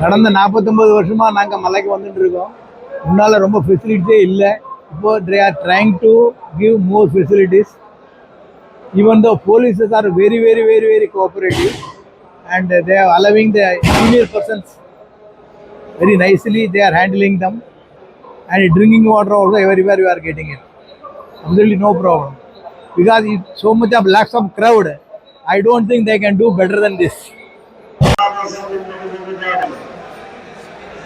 கடந்த நாற்பத்தொம்பது வருஷமாக நாங்கள் மலைக்கு வந்துட்டு இருக்கோம். முன்னால் ரொம்ப ஃபெசிலிட்டியே இல்லை. இப்போது they are trying to give more facilities even though polices are very very very very cooperative and they are allowing the senior persons very nicely they are handling them and drinking water also very where you are getting it absolutely no problem because it so much of lakhs of crowd I don't think they can do better than this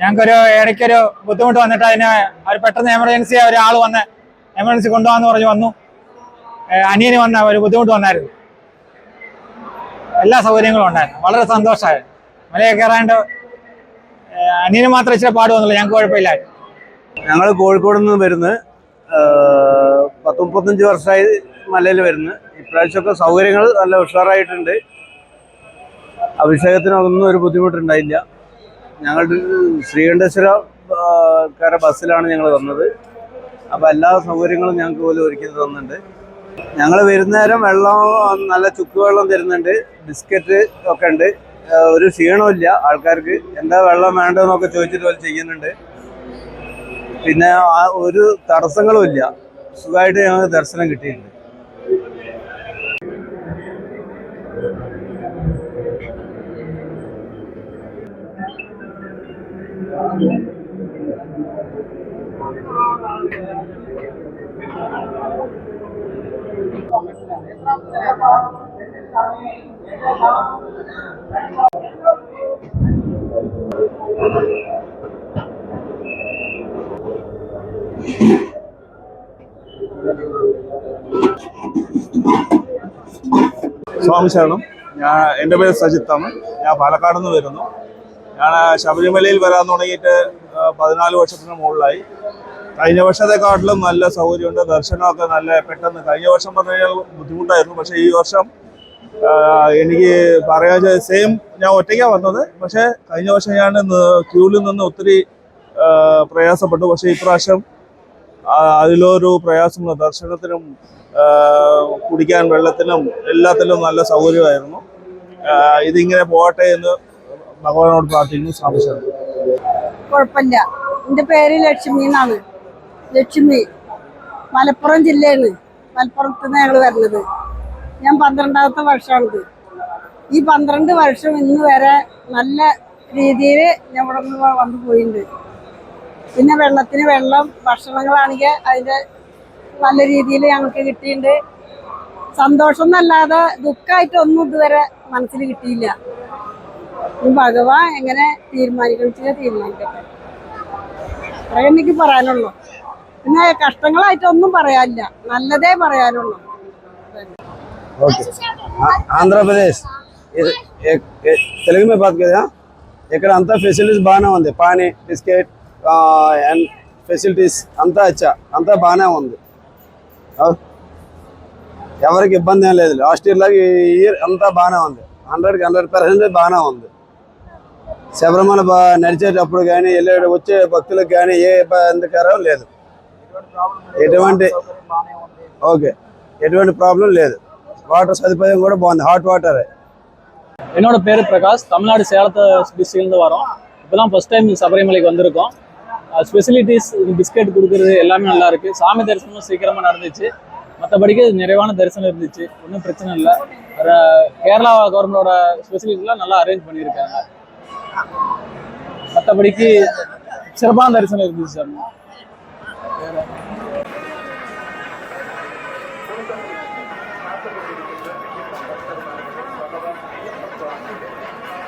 ഞങ്ങൾക്കൊരു ഇടയ്ക്കൊരു ബുദ്ധിമുട്ട് വന്നിട്ട് അതിന് ഒരു പെട്ടെന്ന് emergency ഒരാൾ വന്ന് emergency കൊണ്ടുപോകാന്ന് പറഞ്ഞ് വന്നു. അനിയന് വന്ന ഒരു ബുദ്ധിമുട്ട് വന്നായിരുന്നു. എല്ലാ സൗകര്യങ്ങളും ഉണ്ടായിരുന്നു. വളരെ സന്തോഷമായിരുന്നു. മലയെ കയറാണ്ട് അനിയന് മാത്രം ഇച്ചിരി പാട് വന്നില്ല ഞങ്ങൾക്ക് കുഴപ്പമില്ലായിരുന്നു. ഞങ്ങൾ കോഴിക്കോട് നിന്ന് വരുന്നത് പത്ത് മുപ്പത്തഞ്ച് വർഷമായി മലയിൽ വരുന്നു ഇപ്രാവശ്യമൊക്കെ സൗകര്യങ്ങൾ നല്ല ഉഷാറായിട്ടുണ്ട്. അഭിഷേകത്തിനൊന്നും ഒരു ബുദ്ധിമുട്ടുണ്ടായില്ല. ഞങ്ങൾ ശ്രീകണ്ഠേശ്വരം ആ, കാര ബസ്സിലാണ് ഞങ്ങൾ വന്നത്. അപ്പോൾ എല്ലാ സൗകര്യങ്ങളും ഞങ്ങൾക്ക് പോലും ഒരുക്കി തന്നിട്ടുണ്ട്. ഞങ്ങൾ വരുന്നേരം വെള്ളം നല്ല ചുക്ക് വെള്ളം തരുന്നുണ്ട്. ബിസ്ക്കറ്റ് ഒക്കെ ഉണ്ട്. ഒരു ക്ഷീണമില്ല ആൾക്കാർക്ക്. എന്താ വെള്ളം വേണ്ടതെന്നൊക്കെ ചോദിച്ചിട്ട് പോലെ ചെയ്യുന്നുണ്ട്. പിന്നെ ഒരു തടസ്സങ്ങളും ഇല്ല. സുഖമായിട്ട് ഞങ്ങൾക്ക് ദർശനം കിട്ടിയിട്ടുണ്ട്. സ്വാമി ശരണം. ഞാൻ എന്റെ പേര് സജിത്താണ്. ഞാൻ പാലക്കാട് നിന്ന് വരുന്നു. ഞാൻ ശബരിമലയിൽ വരാൻ തുടങ്ങിയിട്ട് പതിനാല് വർഷത്തിന് മുകളിലായി. കഴിഞ്ഞ വർഷത്തെക്കാട്ടിലും നല്ല സൗകര്യമുണ്ട് ദർശനമൊക്കെ നല്ല പെട്ടെന്ന്. കഴിഞ്ഞ വർഷം പറഞ്ഞു കഴിഞ്ഞാൽ ബുദ്ധിമുട്ടായിരുന്നു പക്ഷേ ഈ വർഷം എനിക്ക് പറയാൻ സെയിം ഞാൻ ഒറ്റയ്ക്കാണ് വന്നത്. പക്ഷേ കഴിഞ്ഞ വർഷം ഞാൻ ക്യൂവിൽ നിന്ന് ഒത്തിരി പ്രയാസപ്പെട്ടു. പക്ഷേ ഇപ്രാവശ്യം അതിലൊരു പ്രയാസമുള്ള ദർശനത്തിനും കുടിക്കാൻ വെള്ളത്തിനും എല്ലാത്തിലും നല്ല സൗകര്യമായിരുന്നു. ഇതിങ്ങനെ പോകട്ടെ എന്ന് ഭഗവാനോട് പ്രാർത്ഥിക്കുന്നു. സാധിച്ചത് കുഴപ്പമില്ല. എന്റെ പേര് ലക്ഷ്മി എന്നാണ്. ലക്ഷ്മി മലപ്പുറം ജില്ലയാണ് മലപ്പുറത്ത് നിന്ന് ഞങ്ങൾ വരുന്നത് ഞാൻ പന്ത്രണ്ടാമത്തെ വർഷമാണിത്. ഈ പന്ത്രണ്ട് വർഷം ഇന്ന് വരെ നല്ല രീതിയിൽ ഞാൻ ഇവിടെ നിന്ന് വന്നു പോയിട്ടുണ്ട് പിന്നെ വെള്ളത്തിന് വെള്ളം ഭക്ഷണങ്ങളാണെങ്കിൽ അതിന്റെ നല്ല രീതിയിൽ ഞങ്ങൾക്ക് കിട്ടിയിട്ടുണ്ട് സന്തോഷം എന്നല്ലാതെ ദുഃഖമായിട്ടൊന്നും ഇതുവരെ മനസ്സിൽ കിട്ടിയില്ല. ഭഗവാൻ എങ്ങനെ തീരുമാനിക്കണം തീരുമാനിക്കട്ടെ അത്രേ എനിക്ക് പറയാനുള്ളൂ പിന്നെ കഷ്ടങ്ങളായിട്ടൊന്നും പറയാനില്ല നല്ലതേ പറയാനുള്ളൂ ఆంధ్ర ప్రదేశ్ ఇది ఏ- ఏ- తెలుగు మీద బాత్ కదా ఇక్కడ అంతా ఫెసిలిటీస్ బాగానే ఉంది పానీ బిస్కెట్ అండ్ ఫెసిలిటీస్ అంతా అచ్చా అంతా బాగానే ఉంది అవ్. ఎవరికి ఇబ్బంది ఏం లేదు లాస్ట్ ఇయర్ లాగా ఈ ఇయర్ అంతా బాగానే ఉంది హండ్రెడ్కి హండ్రెడ్ పర్సెంట్ బాగానే ఉంది శబరిమల బా నడిచేటప్పుడు కానీ వెళ్ళే వచ్చే భక్తులకు కానీ ఏ ఇబ్బందికరం లేదు ఎటువంటి ఓకే ఎటువంటి ప్రాబ్లం లేదు వాటర్ సదుపాయం కూడా బాగుంది హాట్ వాటర్ என்னோட பேர் பிரகாஷ் தமிழ்நாடு சேலத்தை டிஸ்ட்ரிக்ட்லேருந்து வரோம் இப்போ தான் ஃபஸ்ட் டைம் சபரிமலைக்கு வந்திருக்கோம் ஸ்பெசிலிட்டிஸ் பிஸ்கெட் கொடுக்குறது எல்லாமே நல்லா இருக்கு சாமி தரிசனமும் சீக்கிரமாக நடந்துச்சு மற்றபடிக்கு நிறைவான தரிசனம் இருந்துச்சு ஒன்றும் பிரச்சனை இல்லை கேரளா கவர்மெண்டோட ஸ்பெசிலிட்டிலாம் நல்லா அரேஞ்ச் பண்ணியிருக்காங்க மற்றபடிக்கு சிறப்பான தரிசனம் இருந்துச்சு சார்